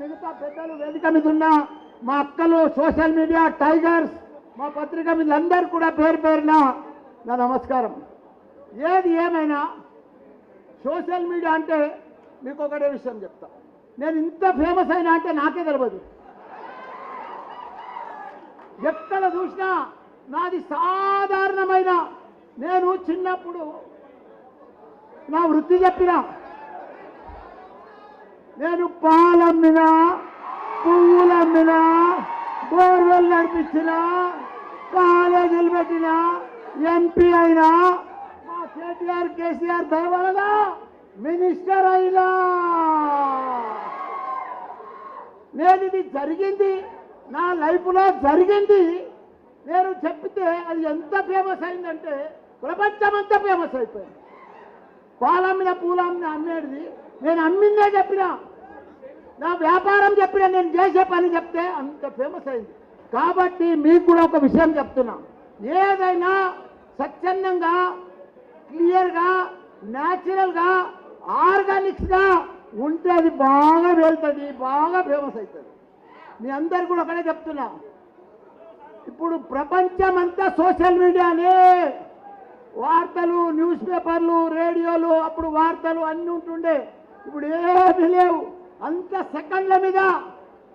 మిగతా పెద్దలు వేదిక మీద ఉన్న మా అక్కలు సోషల్ మీడియా టైగర్స్ మా పత్రిక మీద అందరు కూడా పేరు పేరున నా నమస్కారం. ఏది ఏమైనా సోషల్ మీడియా అంటే మీకు ఒకటే విషయం చెప్తా. నేను ఇంత ఫేమస్ అయినా అంటే నాకే తెలియదు ఎక్కడ చూసినా నాది సాధారణమైన నేను చిన్నప్పుడు నా వృత్తి చెప్పిన నేను పాలమ్మినా పువ్వులమ్మినా బోర్వెల్ నడిపించిన కాలేజీలు పెట్టిన ఎంపీ అయినా మా కేటీఆర్ కేసీఆర్ దయవలన మినిస్టర్ అయినా. నేను ఇది జరిగింది నా లైఫ్లో జరిగింది. నేను చెప్తే అది ఎంత ఫేమస్ అయిందంటే ప్రపంచమంతా ఫేమస్ అయిపోయింది. పాలమ్మిన పూలమ్మిన అమ్మేది నేను అమ్మిందే చెప్పినా. నా వ్యాపారం చెప్పిన నేను చేసే పని చెప్తే అంత ఫేమస్ అయింది. కాబట్టి మీకు కూడా ఒక విషయం చెప్తున్నా. ఏదైనా స్వచ్ఛందంగా క్లియర్గా న్యాచురల్గా ఆర్గానిక్స్గా ఉంటే అది బాగా వెళ్తుంది బాగా ఫేమస్ అవుతుంది. మీ అందరు కూడా ఒకటే చెప్తున్నా. ఇప్పుడు ప్రపంచం అంతా సోషల్ మీడియానే. వార్తలు న్యూస్ పేపర్లు రేడియోలు అప్పుడు వార్తలు అన్నీ ఉంటుండే. ఇప్పుడు ఏమీ లేవు. అంత సెకండ్ల మీద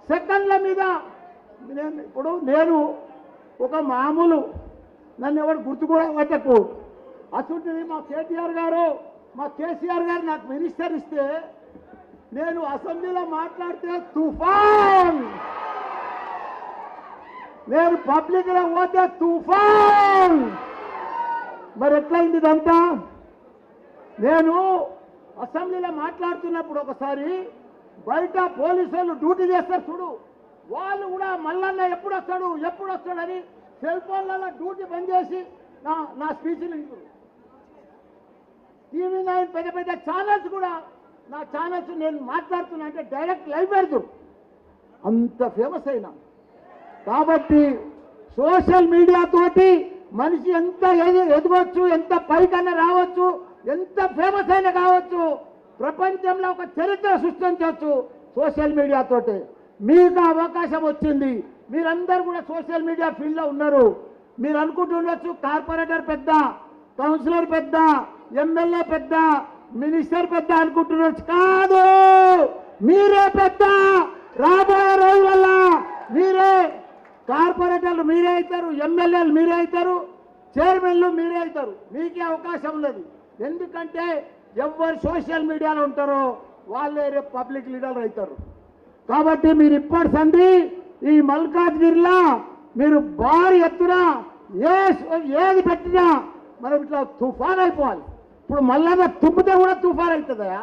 సెకండ్ల మీద నేను ఇప్పుడు నేను ఒక మామూలు నన్ను ఎవరు గుర్తు కూడా పెట్టకు అసలుంటిది మా కేటీఆర్ గారు మా కేసీఆర్ గారు నాకు మినిస్టర్ ఇస్తే నేను అసెంబ్లీలో మాట్లాడితే తుఫాన్! నేను పబ్లిక్లో పోతే తుఫాన్! మరి ఎట్లయింది ఇదంతా? నేను అసెంబ్లీలో మాట్లాడుతున్నప్పుడు ఒకసారి బయట పోలీసులు డ్యూటీ చేస్తారు చూడు. వాళ్ళు కూడా మల్లన్న ఎప్పుడు వస్తాడు ఎప్పుడు వస్తాడని సెల్ ఫోన్లలో డ్యూటీ బంద్ చేసి నా నా స్పీచ్లు వింటారు టీవీ నైన్ పెద్ద పెద్ద ఛానల్స్ కూడా నా ఛానల్స్ నేను మాట్లాడుతున్నా అంటే డైరెక్ట్ లైవ్ పెడతారు. అంత ఫేమస్ అయినా. కాబట్టి సోషల్ మీడియా తోటి మనిషి ఎంత ఎది- ఎదగొచ్చు ఎంత పైకన్నా రావచ్చు ఎంత ఫేమస్ అయినా కావచ్చు ప్రపంచంలో ఒక చరిత్ర సృష్టించవచ్చు సోషల్ మీడియా తోటి. మీకు అవకాశం వచ్చింది. మీరందరూ కూడా సోషల్ మీడియా ఫీల్డ్లో ఉన్నారు. మీరు అనుకుంటుండొచ్చు కార్పొరేటర్ పెద్ద కౌన్సిలర్ పెద్ద ఎమ్మెల్యే పెద్ద మినిస్టర్ పెద్ద అనుకుంటుండొచ్చు కాదు. మీరే పెద్ద. రాబోయే రోజులలో మీరే కార్పొరేటర్లు మీరే అవుతారు ఎమ్మెల్యేలు మీరే అవుతారు చైర్మన్లు మీరే అవుతారు. మీకే అవకాశం ఉన్నది. ఎందుకంటే ఎవరు సోషల్ మీడియాలో ఉంటారో వాళ్ళే రేపు పబ్లిక్ లీడర్ అవుతారు. కాబట్టి మీరు ఇప్పటి సంది ఈ మల్కాజ్గిరిలో మీరు భారీ ఎత్తున ఏ ఏది పెట్టినా మనం ఇట్లా తుఫాన్ అయిపోవాలి. ఇప్పుడు మళ్ళా తుమ్మితే కూడా తుఫాన్ అవుతుందా?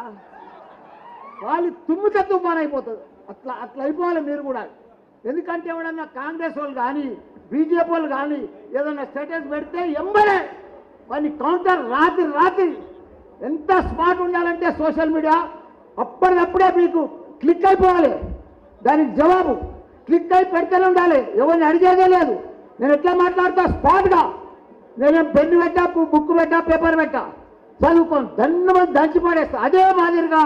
వాళ్ళు తుమ్మితే తుఫాన్ అయిపోతుంది. అట్లా అట్లా అయిపోవాలి మీరు కూడా. ఎందుకంటే ఎవడన్నా కాంగ్రెస్ వాళ్ళు కానీ బీజేపీ వాళ్ళు కానీ ఏదన్నా స్టేటస్ పెడితే ఎంబడే వాడిని కౌంటర్ రాత్రి రాత్రి ఎంత స్మార్ట్ ఉండాలంటే సోషల్ మీడియా అప్పటికప్పుడే మీకు క్లిక్ అయిపోవాలి. దానికి జవాబు క్లిక్ అయి పెడితేనే ఉండాలి. ఎవరిని అడిగేదే లేదు. నేను ఎట్లా మాట్లాడతా? స్పాట్గా నేనేం పెన్ను పెట్టా? బుక్ పెట్టా? పేపర్ పెట్టా? చదువుకోను. దన్ను మంది అదే మాదిరిగా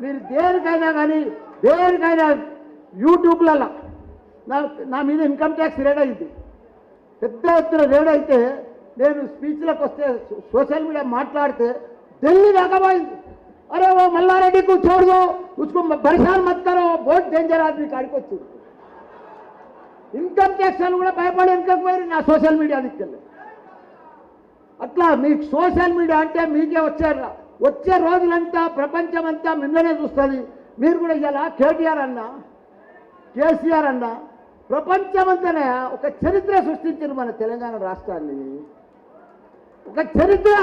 మీరు దేనికైనా కానీ దేనికైనా యూట్యూబ్లలో నా నా మీద ఇన్కమ్ ట్యాక్స్ రేడ్ అయింది పెద్ద ఎత్తున రేడ్ అయితే నేను స్పీచ్లకు వస్తే సోషల్ మీడియా మాట్లాడితే ఢిల్లీ దాకా పోయింది అరే ఓ మల్లారెడ్డి को छोड़ दो उसको परेशान मत करो बहुत डेंजर आदमी కాడికి వచ్చింది ఇన్కమ్ ట్యాక్స్ అని కూడా భయపడి ఇన్కమ్ పోయి నా సోషల్ మీడియా దిక్కెళ్ళి అట్లా మీకు సోషల్ మీడియా అంటే మీకే వచ్చారు వచ్చే రోజులంతా ప్రపంచం అంతా మిమ్మల్నే చూస్తుంది మీరు కూడా ఇలా కేటీఆర్ అన్న కేసీఆర్ అన్న ప్రపంచమంతానే ఒక చరిత్ర సృష్టించారు మన తెలంగాణ రాష్ట్రాన్ని ఒక చరిత్ర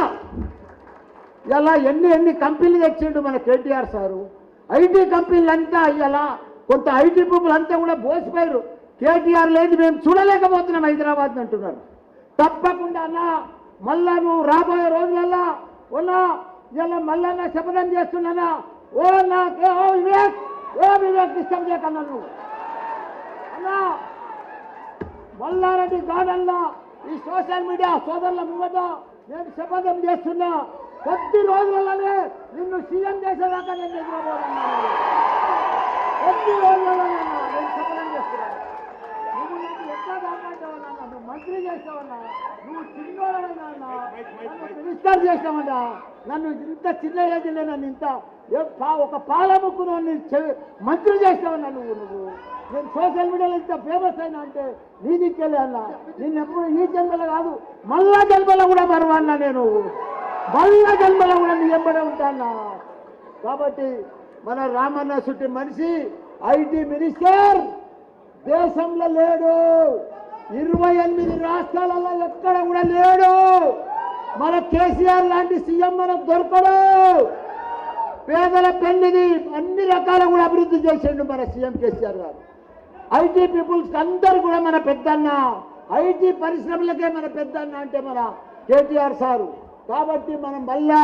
ఇలా ఎన్ని ఎన్ని కంపెనీలు తెచ్చిండు మన కేటీఆర్ సారు? ఐటీ కంపెనీలు అంతా ఇలా కొంత ఐటీ పీపుల్ అంతా కూడా బోసిపోయారు కేటీఆర్ లేదు మేము చూడలేకపోతున్నాం హైదరాబాద్ అంటున్నారు. తప్పకుండా అన్నా మళ్ళా నువ్వు రాబోయే రోజులల్లా ఉన్నా ఇలా మళ్ళా శపథం చేస్తున్నానా? ఓ నాకే ఓ వివేక్ ఓ వివేక్ డిస్టర్బ్ చేయకన్నా నువ్వు. అన్నా మల్లారెడ్డి గార్డెన్లో ఈ సోషల్ మీడియా సోదరుల ముంగట నేను శపథం చేస్తున్నా. కొద్ది రోజులలోనే నిన్ను సీఎం చేసేదాకా నేను నిద్రపోతున్నాను కొద్ది రోజులలోనే నేను సఫలం చేస్తున్నాను. నువ్వు ఎట్లా కాపాడేవన్నా నన్ను మంత్రి చేసావన్నా నువ్వు చిన్నోడవన్నా మినిస్టర్ చేసావన్నా నన్ను ఇంత చిన్న ఏజ్లే నన్ను ఇంత ఒక పాలముక్కును మంత్రి చేసావన్నా నువ్వు నువ్వు? నేను సోషల్ మీడియాలో ఇంత ఫేమస్ అయినా అంటే నీ దిక్కెళ్ళి అన్నా? నేను ఎప్పుడు ఈ జన్మలో కాదు మళ్ళా జన్మలో కూడా మరవన్నా నేను? మళ్ళా జన్మలో కూడా నీ ఎంబడే ఉంటానా? కాబట్టి మన రామన్న చుట్టి మనిషి ఐటీ మినిస్టర్ దేశంలో లేడు. ఇరవై ఎనిమిది రాష్ట్రాలలో ఎక్కడ కూడా లేడు. మన కేసీఆర్ లాంటి సీఎం మనకు దొరకడు. పేదల పెళ్ళిది అన్ని రకాల కూడా అభివృద్ధి చేసిండు మన సీఎం కేసీఆర్ గారు. ఐటీ పీపుల్స్ అందరు కూడా మన పెద్దన్న ఐటీ పరిశ్రమలకే మన పెద్దన్న అంటే మన కేటీఆర్ సారు. కాబట్టి మనం మళ్ళా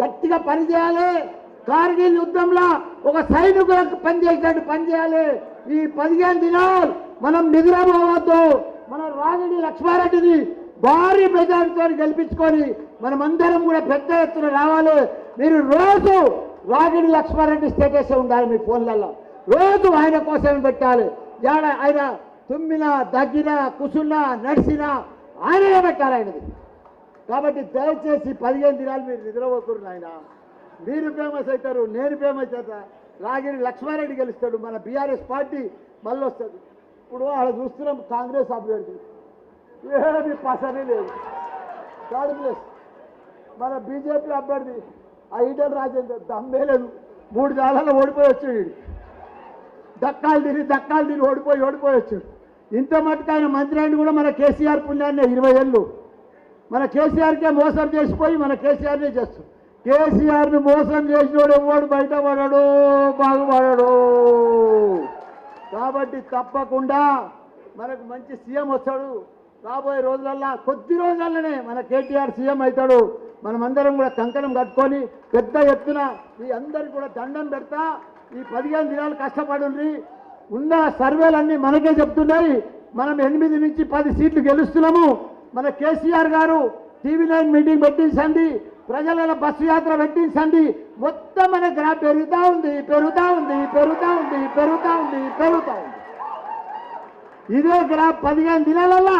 గట్టిగా పనిచేయాలి కార్గిల్ యుద్ధంలో ఒక సైనికులకు పనిచేసినట్టు పనిచేయాలి ఈ పదిహేను దినాలు మనం నిద్రపోవద్దు. మన రాగిడి లక్ష్మారెడ్డిని భారీ ప్రజాంతో గెలిపించుకొని మనమందరం కూడా పెద్ద ఎత్తున రావాలి. మీరు రోజు రాగిడి లక్ష్మారెడ్డి స్టేటస్ ఉండాలి మీ ఫోన్లలో. రోజు ఆయన కోసమే పెట్టాలి. ఏడ ఆయన తుమ్మినా దగ్గినా కుసున్నా నడిచినా ఆయననే పెట్టాలి ఆయనది. కాబట్టి దయచేసి పదిహేను దినాలు మీరు నిద్రపోతున్నారు నాయన. మీరు ఫేమస్ అవుతారు నేను ఫేమస్ అవుతా. రాగిరి లక్ష్మారెడ్డి గెలుస్తాడు మన బీఆర్ఎస్ పార్టీ మళ్ళీ వస్తుంది. ఇప్పుడు అలా చూస్తున్నాం కాంగ్రెస్ అభ్యర్థి ఏమి పసనే లేదు. థర్డ్ ప్లేస్ మన బీజేపీ అభ్యర్థి ఆ ఈటల రాజేందర్ దమ్మే లేదు. మూడు జాలలో ఓడిపోయి వచ్చాడు ఈడు. దక్కాలు తిని దక్కాలు తిని ఓడిపోయి ఓడిపోయి వచ్చాడు. ఇంత మటుకు ఆయన మంత్రి కూడా మన కేసీఆర్ పుణ్యాన్ని ఇరవై ఏళ్ళు. మన కేసీఆర్కే మోసం చేసిపోయి మన కేసీఆర్నే చేస్తాం. కేసీఆర్ని మోసం చేసినోడు ఎవడు బయటపడడు? బాగుపడడు. కాబట్టి తప్పకుండా మనకు మంచి సీఎం వస్తాడు. రాబోయే రోజులల్లా కొద్ది రోజులనే మన కేటీఆర్ సీఎం అవుతాడు. మనమందరం కూడా కంకణం కట్టుకొని పెద్ద ఎత్తున ఈ అందరికి కూడా దండం పెడతా. ఈ పదిహేను దినాలు కష్టపడుండ్రి. ఉన్న సర్వేలన్నీ మనకే చెప్తున్నాయి. మనం ఎనిమిది నుంచి పది సీట్లు గెలుస్తున్నాము. మన కేసీఆర్ గారు టీవీ నైన్ మీటింగ్ పెట్టించండి ప్రజల బస్సు యాత్ర పెట్టించండి మొత్తం మన గ్రాఫ్ పెరుగుతూ ఉంది పెరుగుతూ ఉంది పెరుగుతూ ఉంది పెరుగుతూ ఉంది పెరుగుతూ ఉంది. ఇదే గ్రాఫ్ పదిహేను దినాలల్లా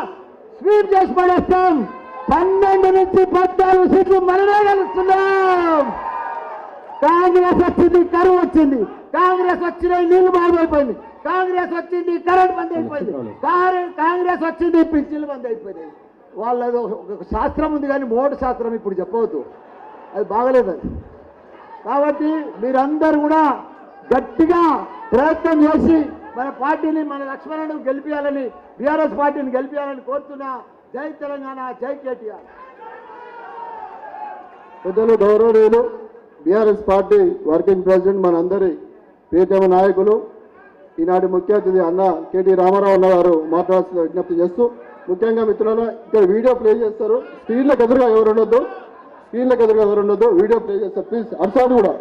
స్వీప్ చేసి పడేస్తాం పన్నెండు నుంచి పద్నాలుగు సీట్లు మనమే గెలుస్తున్నాం. కాంగ్రెస్ వచ్చింది కరువు వచ్చింది. కాంగ్రెస్ వచ్చిన నీళ్ళు బాగైపోయింది కాంగ్రెస్ వచ్చింది కరెంట్ బంద్ అయిపోయింది. కాంగ్రెస్ వచ్చింది పింఛన్లు బంద్ అయిపోయింది వాళ్ళది ఒక- శాస్త్రం ఉంది కానీ మోటు శాస్త్రం ఇప్పుడు చెప్పవద్దు. అది బాగలేదు అది. కాబట్టి మీరందరూ కూడా గట్టిగా ప్రయత్నం చేసి మన పార్టీని మన లక్ష్మణను గెలిపించాలని బీఆర్ఎస్ పార్టీని గెలిపించాలని కోరుతున్నా జై తెలంగాణ జై కేటీఆర్. పెద్దలు గౌరవనీయులు బీఆర్ఎస్ పార్టీ వర్కింగ్ ప్రెసిడెంట్ మనందరి ప్రియతమ నాయకులు ఈనాటి ముఖ్య అతిథి అన్న కేటీ రామారావు అన్న గారు మాట్లాడాల్సిన విజ్ఞప్తి చేస్తూ ముఖ్యంగా మిత్రులను ఇక్కడ వీడియో ప్లే చేస్తారు. స్క్రీన్లకు ఎదురుగా ఎవరు ఉండొద్దు? స్క్రీన్లకు ఎదురుగా ఎవరు ఉండొద్దు? వీడియో ప్లే చేస్తారు. ప్లీజ్ అర్సాడు కూడా.